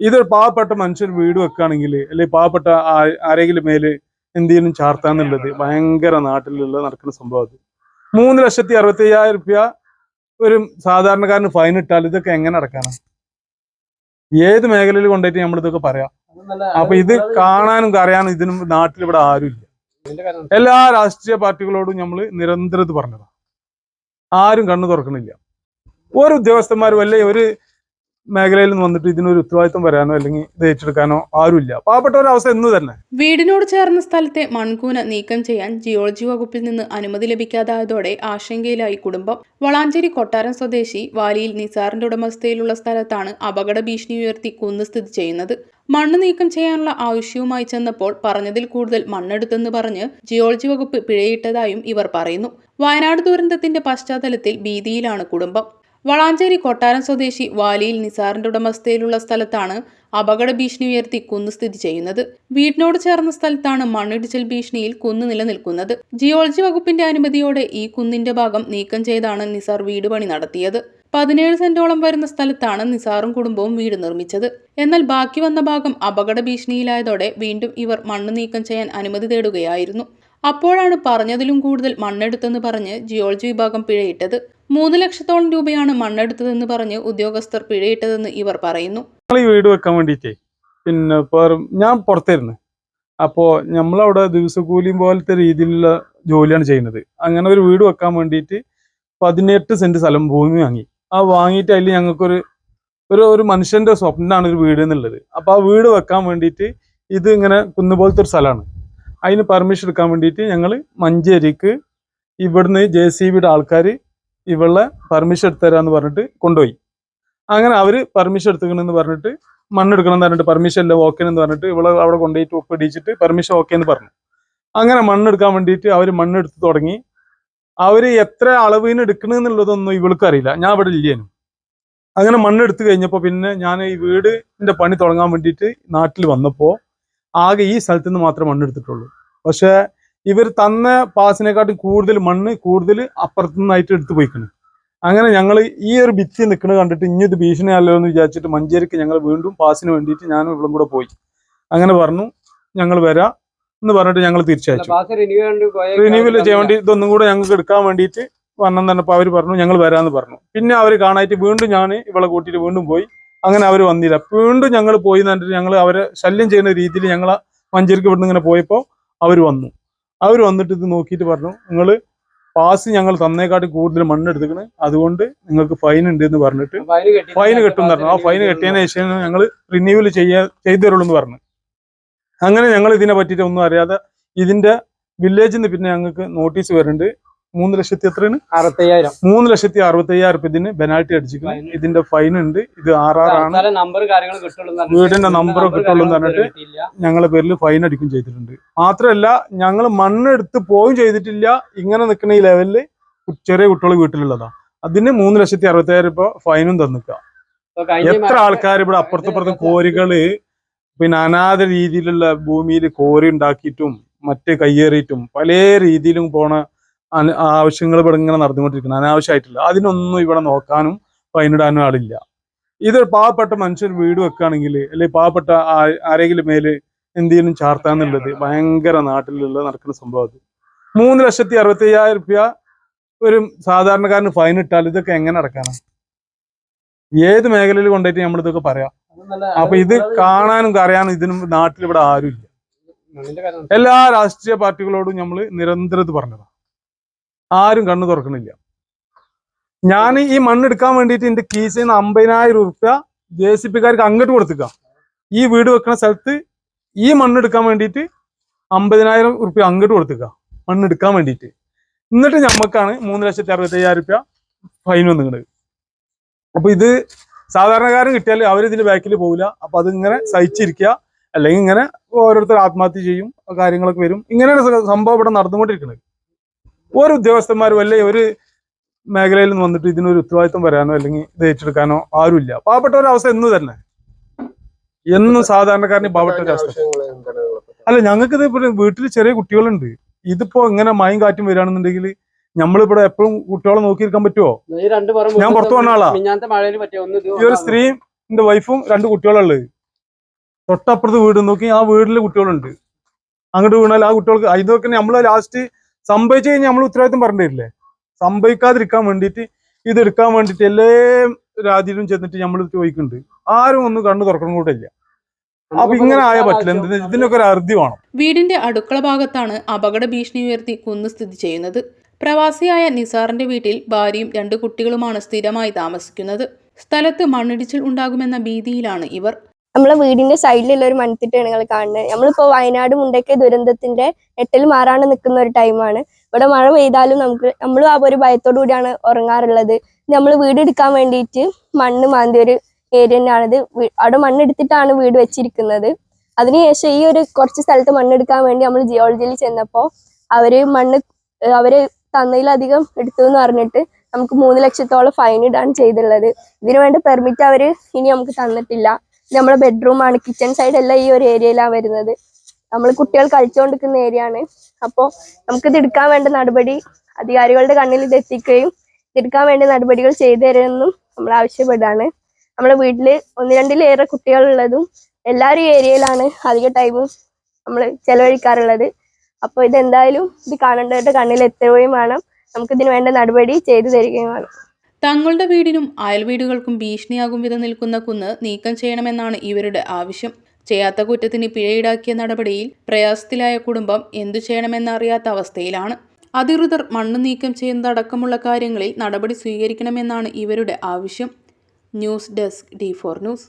ഇത് പാവപ്പെട്ട മനുഷ്യർ വീട് വെക്കുകയാണെങ്കിൽ അല്ലെങ്കിൽ പാവപ്പെട്ട ആരെങ്കിലും മേൽ എന്തെങ്കിലും ചാർത്താന്നുള്ളത് ഭയങ്കര നാട്ടിലുള്ള നടക്കുന്ന സംഭവം അത്. മൂന്ന് ലക്ഷത്തി അറുപത്തി അയ്യായിരം റുപ്യ ഒരു സാധാരണക്കാരന് ഫൈൻ ഇട്ടാൽ ഇതൊക്കെ എങ്ങനെ നടക്കാനാ? ഏത് മേഖലയിൽ കൊണ്ടുപോയിട്ട് നമ്മൾ ഇതൊക്കെ പറയാം? അപ്പൊ ഇത് കാണാനും അറിയാനും ഇതിനും നാട്ടിൽ ഇവിടെ ആരുമില്ല എല്ലാ രാഷ്ട്രീയ പാർട്ടികളോടും നമ്മൾ നിരന്തരം ഇത് പറഞ്ഞതാണ്. ആരും കണ്ണു തുറക്കണില്ല. ഒരു ഉദ്യോഗസ്ഥന്മാരും അല്ലെ ഒരു മേഖലയിൽ നിന്ന് വന്നിട്ട് ഇതിനൊരു ഉത്തരവാദിത്വം വരാനോ അല്ലെങ്കിൽ ഇത് ഏറ്റെടുക്കാനോ ആരുമില്ല. പാവപ്പെട്ട ഒരു അവസ്ഥ എന്ന് തന്നെ വീടിനോട് ചേർന്ന സ്ഥലത്തെ മൺകൂന നീക്കം ചെയ്യാൻ ജിയോളജി വകുപ്പിൽ നിന്ന് അനുമതി ലഭിക്കാതായതോടെ ആശങ്കയിലായി കുടുംബം. വളാഞ്ചേരി കൊട്ടാരം സ്വദേശി വാലിയിൽ നിസാറിന്റെ ഉടമസ്ഥയിലുള്ള സ്ഥലത്താണ് അപകട ഭീഷണി ഉയർത്തി കുന്ന് സ്ഥിതി ചെയ്യുന്നത്. മണ്ണ് നീക്കം ചെയ്യാനുള്ള ആവശ്യവുമായി ചെന്നപ്പോൾ പറഞ്ഞതിൽ കൂടുതൽ മണ്ണെടുത്തെന്ന് പറഞ്ഞ് ജിയോളജി വകുപ്പ് പിഴയിട്ടതായും ഇവർ പറയുന്നു. വയനാട് ദുരന്തത്തിന്റെ പശ്ചാത്തലത്തിൽ ഭീതിയിലാണ് കുടുംബം. വളാഞ്ചേരി കൊട്ടാരം സ്വദേശി വാലിയിൽ നിസാറിന്റെ ഉടമസ്ഥയിലുള്ള സ്ഥലത്താണ് അപകട ഭീഷണി ഉയർത്തി കുന്ന് സ്ഥിതി ചെയ്യുന്നത്. വീടിനോട് ചേർന്ന സ്ഥലത്താണ് മണ്ണിടിച്ചിൽ ഭീഷണിയിൽ കുന്ന് നിലനിൽക്കുന്നത്. ജിയോളജി വകുപ്പിന്റെ അനുമതിയോടെ ഈ കുന്നിന്റെ ഭാഗം നീക്കം ചെയ്താണ് നിസാർ വീട് പണി നടത്തിയത്. പതിനേഴ് സെന്റോളം വരുന്ന സ്ഥലത്താണ് നിസാറും കുടുംബവും വീട് നിർമ്മിച്ചത്. എന്നാൽ ബാക്കി വന്ന ഭാഗം അപകട ഭീഷണിയിലായതോടെ വീണ്ടും ഇവർ മണ്ണ് നീക്കം ചെയ്യാൻ അനുമതി തേടുകയായിരുന്നു. അപ്പോഴാണ് പറഞ്ഞതിലും കൂടുതൽ മണ്ണെടുത്തെന്ന് പറഞ്ഞ് ജിയോളജി വിഭാഗം പിഴയിട്ടത്. മൂന്ന് ലക്ഷത്തോളം രൂപയാണ് മണ്ണെടുത്തതെന്ന് പറഞ്ഞ് ഉദ്യോഗസ്ഥർ പിഴയിട്ടതെന്ന് ഇവർ പറയുന്നു. ഞങ്ങൾ ഈ വീട് വെക്കാൻ വേണ്ടിയിട്ടേ പിന്നെ ഞാൻ പുറത്തായിരുന്നു അപ്പോൾ നമ്മളവിടെ ദിവസക്കൂലിയും പോലത്തെ രീതിയിലുള്ള ജോലിയാണ് ചെയ്യുന്നത്. അങ്ങനെ ഒരു വീട് വെക്കാൻ വേണ്ടിയിട്ട് പതിനെട്ട് സെന്റ് സ്ഥലം ഭൂമി വാങ്ങി. ആ വാങ്ങിയിട്ട് അതിൽ ഞങ്ങൾക്കൊരു ഒരു ഒരു മനുഷ്യന്റെ സ്വപ്നമാണ് ഒരു വീട് എന്നുള്ളത്. അപ്പോൾ ആ വീട് വെക്കാൻ വേണ്ടിയിട്ട് ഇത് ഇങ്ങനെ കുന്നുപോലത്തെ ഒരു സ്ഥലമാണ്. അതിന് പെർമിഷൻ എടുക്കാൻ വേണ്ടിയിട്ട് ഞങ്ങൾ മഞ്ചേരിക്ക് ഇവിടുന്ന് ജെ സി ബിയുടെ ആൾക്കാർ ഇവളെ പെർമിഷൻ എടുത്തുതരാന്ന് പറഞ്ഞിട്ട് കൊണ്ടുപോയി. അങ്ങനെ അവർ പെർമിഷൻ എടുത്തുക്കണെന്ന് പറഞ്ഞിട്ട് മണ്ണെടുക്കണം എന്ന് പറഞ്ഞിട്ട് പെർമിഷൻ ഇല്ല ഓക്കെ എന്ന് പറഞ്ഞിട്ട് ഇവളെ അവിടെ കൊണ്ടുപോയിട്ട് ഒപ്പിടിച്ചിട്ട് പെർമിഷൻ ഓക്കെ എന്ന് പറഞ്ഞു. അങ്ങനെ മണ്ണെടുക്കാൻ വേണ്ടിയിട്ട് അവർ മണ്ണെടുത്ത് തുടങ്ങി. അവർ എത്ര അളവിന് എടുക്കണെന്നുള്ളതൊന്നും ഇവൾക്ക് അറിയില്ല. ഞാൻ അവിടെ ഇല്ലേനും. അങ്ങനെ മണ്ണെടുത്ത് കഴിഞ്ഞപ്പോൾ പിന്നെ ഞാൻ ഈ വീടിന്റെ പണി തുടങ്ങാൻ വേണ്ടിയിട്ട് നാട്ടിൽ വന്നപ്പോൾ ആകെ ഈ സ്ഥലത്ത് നിന്ന് മാത്രമേ മണ്ണെടുത്തിട്ടുള്ളൂ. പക്ഷെ ഇവർ തന്ന പാസിനെക്കാട്ടും കൂടുതൽ മണ്ണ് കൂടുതൽ അപ്പുറത്തു നിന്നായിട്ട് എടുത്തു പോയിക്കണ്. അങ്ങനെ ഞങ്ങൾ ഈ ഒരു ഭിത്തി നിൽക്കുന്നത് കണ്ടിട്ട് ഇനി ഇത് ഭീഷണിയല്ലോ എന്ന് വിചാരിച്ചിട്ട് മഞ്ചേരിക്ക് ഞങ്ങൾ വീണ്ടും പാസിന് വേണ്ടിയിട്ട് ഞാനും ഇവളും കൂടെ പോയി. അങ്ങനെ പറഞ്ഞു ഞങ്ങൾ വരാം എന്ന് പറഞ്ഞിട്ട് ഞങ്ങൾ തിരിച്ചയച്ചു. റിന്യൂവൽ ചെയ്യാൻ വേണ്ടി ഇതൊന്നും കൂടെ ഞങ്ങൾക്ക് എടുക്കാൻ വേണ്ടിയിട്ട് വരണം തന്നപ്പോൾ അവർ പറഞ്ഞു ഞങ്ങൾ വരാമെന്ന് പറഞ്ഞു. പിന്നെ അവർ കാണായിട്ട് വീണ്ടും ഞാൻ ഇവളെ കൂട്ടിയിട്ട് വീണ്ടും പോയി. അങ്ങനെ അവർ വന്നില്ല. വീണ്ടും ഞങ്ങൾ പോയി എന്നിട്ട് ഞങ്ങൾ അവരെ ശല്യം ചെയ്യുന്ന രീതിയിൽ ഞങ്ങൾ മഞ്ചേരിക്ക് ഇവിടുന്ന് ഇങ്ങനെ പോയപ്പോൾ അവർ വന്നു. അവർ വന്നിട്ട് ഇത് നോക്കിയിട്ട് പറഞ്ഞു നിങ്ങൾ പാസ് ഞങ്ങൾ തന്നേക്കാട്ടി കൂടുതൽ മണ്ണെടുത്തിക്കണ് അതുകൊണ്ട് നിങ്ങൾക്ക് ഫൈൻ ഉണ്ട് എന്ന് പറഞ്ഞിട്ട് ഫൈൻ കെട്ടും പറഞ്ഞു. ആ ഫൈൻ കെട്ടിയതിന് ശേഷം ഞങ്ങൾ റിന്യൂവൽ ചെയ്യാ ചെയ്തു തരുള്ളൂ എന്ന് പറഞ്ഞു. അങ്ങനെ ഞങ്ങൾ ഇതിനെ പറ്റിയിട്ട് ഒന്നും അറിയാതെ ഇതിന്റെ വില്ലേജിൽ നിന്ന് പിന്നെ ഞങ്ങൾക്ക് നോട്ടീസ് വരുന്നുണ്ട്. മൂന്ന് ലക്ഷത്തി എത്രയാണ്? അറുപത്തയ്യായിരം. മൂന്ന് ലക്ഷത്തി അറുപത്തി അയ്യായിരം റുപ്യ ഇതിന് പെനാൽറ്റി അടിച്ചിരിക്കുന്നു. ഇതിന്റെ ഫൈൻ ഉണ്ട്. ഇത് ആർ ആർ പറഞ്ഞിട്ട് വീടിന്റെ നമ്പർ കിട്ടുള്ളൂ എന്ന് പറഞ്ഞിട്ട് ഞങ്ങളെ പേരിൽ ഫൈൻ അടിക്കും ചെയ്തിട്ടുണ്ട്. മാത്രമല്ല ഞങ്ങൾ മണ്ണെടുത്ത് പോവും ചെയ്തിട്ടില്ല. ഇങ്ങനെ നിൽക്കുന്ന ഈ ലെവലിൽ ചെറിയ കുട്ടികൾ വീട്ടിലുള്ളതാ. അതിന് മൂന്ന് ലക്ഷത്തി അറുപത്തയ്യായിരം രൂപ ഫൈനും തന്നിക്ക എത്ര ആൾക്കാർ ഇവിടെ അപ്പുറത്തപ്പുറത്ത് കോരികൾ പിന്നെ അനാഥ രീതിയിലുള്ള ഭൂമിയിൽ കോരി ഉണ്ടാക്കിയിട്ടും മറ്റ് കയ്യേറിയിട്ടും പല രീതിയിലും പോണ ആവശ്യങ്ങൾ ഇവിടെ ഇങ്ങനെ നടന്നുകൊണ്ടിരിക്കുന്നത് അനാവശ്യമായിട്ടില്ല. അതിനൊന്നും ഇവിടെ നോക്കാനും ഫൈനിടാനും ആളില്ല. ഇത് പാവപ്പെട്ട മനുഷ്യർ വീട് വെക്കുകയാണെങ്കിൽ അല്ലെങ്കിൽ പാവപ്പെട്ട ആരെങ്കിലും മേൽ എന്തെങ്കിലും ചാർത്താന്നുള്ളത് ഭയങ്കര നാട്ടിലുള്ള നടക്കുന്ന സംഭവം അത്. മൂന്ന് ലക്ഷത്തി അറുപത്തി അയ്യായിരം റുപ്യ ഒരു സാധാരണക്കാരന് ഫൈൻ ഇട്ടാൽ ഇതൊക്കെ എങ്ങനെ നടക്കാനാ? ഏത് മേഖലയിൽ കൊണ്ടുപോയിട്ട് നമ്മൾ ഇതൊക്കെ പറയാം? അപ്പൊ ഇത് കാണാനും അറിയാനും ഇതിനും നാട്ടിൽ ഇവിടെ ആരുമില്ല. എല്ലാ രാഷ്ട്രീയ പാർട്ടികളോടും നമ്മൾ നിരന്തരം ഇത് പറഞ്ഞതാ ആരും കണ്ണു തുറക്കണില്ല. ഞാൻ ഈ മണ്ണെടുക്കാൻ വേണ്ടിയിട്ട് എന്റെ കീസിൽ നിന്ന് അമ്പതിനായിരം ഉറുപ്യ ജെ സി പിക്കാർക്ക് അങ്ങോട്ട് കൊടുത്തുക ഈ വീട് വെക്കുന്ന സ്ഥലത്ത് ഈ മണ്ണെടുക്കാൻ വേണ്ടിയിട്ട് അമ്പതിനായിരം ഉറുപ്യ അങ്ങോട്ട് കൊടുത്തുക മണ്ണെടുക്കാൻ വേണ്ടിയിട്ട്. എന്നിട്ട് ഞമ്മക്കാണ് മൂന്ന് ലക്ഷത്തി അറുപത്തി അയ്യായിരം ഉറുപ്യ ഫൈൻ വന്നിട്ട് അപ്പൊ ഇത് സാധാരണക്കാരൻ കിട്ടിയാൽ അവരിതിന്റെ ബാക്കിൽ പോകില്ല അപ്പൊ അതിങ്ങനെ സഹിച്ചിരിക്കുക അല്ലെങ്കിൽ ഇങ്ങനെ ഓരോരുത്തർ ആത്മഹത്യ ചെയ്യും കാര്യങ്ങളൊക്കെ വരും. ഇങ്ങനെയാണ് സംഭവം ഇവിടെ നടന്നുകൊണ്ടിരിക്കുന്നത് ഒരു ഉദ്യോഗസ്ഥന്മാരും അല്ലെ ഒരു മേഖലയിൽ നിന്ന് വന്നിട്ട് ഇതിനൊരു ഉത്തരവാദിത്വം വരാനോ അല്ലെങ്കിൽ ഇത് ഏറ്റെടുക്കാനോ ആരുമില്ല. പാവപ്പെട്ട ഒരു അവസ്ഥ എന്ന് തന്നെ. എന്നും സാധാരണക്കാരന് പാവപ്പെട്ട ഒരു അവസ്ഥ. അല്ല ഞങ്ങൾക്ക് ഇത് വീട്ടിൽ ചെറിയ കുട്ടികളുണ്ട്. ഇതിപ്പോ ഇങ്ങനെ മയം കാറ്റും വരികയാണെന്നുണ്ടെങ്കിൽ നമ്മളിവിടെ എപ്പോഴും കുട്ടികളെ നോക്കിയിരിക്കാൻ പറ്റുമോ ഞാൻ പുറത്തു വന്ന ആളാ. ഈ ഒരു സ്ത്രീയും എന്റെ വൈഫും രണ്ട് കുട്ടികളുള്ളത് തൊട്ടപ്പുറത്ത് വീട് നോക്കി ആ വീട്ടിലെ കുട്ടികളുണ്ട്. അങ്ങോട്ട് വീണാൽ ആ കുട്ടികൾക്ക് ഇതൊക്കെ നമ്മൾ ലാസ്റ്റ് സംഭവിച്ചു കഴിഞ്ഞാൽ നമ്മൾ ഉത്തരവാദിത്വം പറഞ്ഞില്ലേ സംഭവിക്കാതിരിക്കാൻ വേണ്ടിയിട്ട് ഇതെടുക്കാൻ വേണ്ടിയിട്ട് എല്ലാ രാജ്യത്തിലും ചെന്നിട്ട് നമ്മൾ ചോദിക്കുന്നുണ്ട്. ആരും ഒന്നും കണ്ണു തുറക്കണം കൂടെ ഇല്ല അപ്പൊ ഇങ്ങനെ ആയ പറ്റില്ല. ഇതിനൊക്കെ ഒരു അറുതി വേണം. വീടിന്റെ അടുക്കള ഭാഗത്താണ് അപകട ഭീഷണി ഉയർത്തി കുന്ന് സ്ഥിതി ചെയ്യുന്നത്. പ്രവാസിയായ നിസാറിന്റെ വീട്ടിൽ ഭാര്യയും രണ്ട് കുട്ടികളുമാണ് സ്ഥിരമായി താമസിക്കുന്നത്. സ്ഥലത്ത് മണ്ണിടിച്ചിൽ ഉണ്ടാകുമെന്ന ഭീതിയിലാണ് ഇവർ. നമ്മളെ വീടിന്റെ സൈഡിലുള്ള ഒരു മൺതിട്ടാണ് നിങ്ങൾ കാണുന്നത്. നമ്മളിപ്പോ വയനാട് മുണ്ടക്കെ ദുരന്തത്തിന്റെ എട്ടിൽ മാറാണ് നിൽക്കുന്ന ഒരു ടൈമാണ് ഇവിടെ മഴ പെയ്താലും നമുക്ക് നമ്മൾ ആ ഒരു ഭയത്തോടു കൂടിയാണ് ഉറങ്ങാറുള്ളത്. നമ്മൾ വീട് എടുക്കാൻ വേണ്ടിയിട്ട് മണ്ണ് മാന്തിയ ഒരു ഏരിയ തന്നെയാണിത് അവിടെ മണ്ണെടുത്തിട്ടാണ് വീട് വെച്ചിരിക്കുന്നത്. അതിനുശേഷം ഈ ഒരു കുറച്ച് സ്ഥലത്ത് മണ്ണെടുക്കാൻ വേണ്ടി നമ്മൾ ജിയോളജിയിൽ ചെന്നപ്പോൾ അവർ മണ്ണ് അവർ തന്നതിലധികം എടുത്തു എന്ന് പറഞ്ഞിട്ട് നമുക്ക് മൂന്ന് ലക്ഷത്തോളം ഫൈൻ ഇടാണ് ചെയ്തിട്ടുള്ളത് ഇതിനു വേണ്ട പെർമിറ്റ് അവർ ഇനി നമുക്ക് തന്നിട്ടില്ല. ഇത് നമ്മളെ ബെഡ്റൂം ആണ്. കിച്ചൺ സൈഡ് എല്ലാം ഈ ഒരു ഏരിയയിലാണ് വരുന്നത്. നമ്മൾ കുട്ടികൾ കളിച്ചുകൊണ്ടിരിക്കുന്ന ഏരിയ ആണ്. അപ്പോൾ നമുക്കിത് എടുക്കാൻ വേണ്ട നടപടി അധികാരികളുടെ കണ്ണിൽ ഇത് എത്തിക്കുകയും ഇതെടുക്കാൻ വേണ്ട നടപടികൾ ചെയ്തു തരുമെന്നും നമ്മൾ ആവശ്യപ്പെടുകയാണ്. നമ്മളെ വീട്ടിൽ ഒന്ന് രണ്ടിലേറെ കുട്ടികളുള്ളതും എല്ലാവരും ഏരിയയിലാണ് അധിക ടൈമും നമ്മൾ ചെലവഴിക്കാറുള്ളത്. അപ്പോൾ ഇതെന്തായാലും ഇത് കാണേണ്ടവരുടെ കണ്ണിൽ എത്തുകയും വേണം. നമുക്കിതിന് വേണ്ട നടപടി ചെയ്തു തരികയും വേണം. തങ്ങളുടെ വീടിനും അയൽവീടുകൾക്കും ഭീഷണിയാകും വിധം നിൽക്കുന്ന കുന്ന് നീക്കം ചെയ്യണമെന്നാണ് ഇവരുടെ ആവശ്യം. ചെയ്യാത്ത കുറ്റത്തിന് പിഴ ഈടാക്കിയ നടപടിയിൽ പ്രയാസത്തിലായ കുടുംബം എന്തു ചെയ്യണമെന്നറിയാത്ത അവസ്ഥയിലാണ്. അധികൃതർ മണ്ണ് നീക്കം ചെയ്യുന്നതടക്കമുള്ള കാര്യങ്ങളിൽ നടപടി സ്വീകരിക്കണമെന്നാണ് ഇവരുടെ ആവശ്യം. News desk D four news.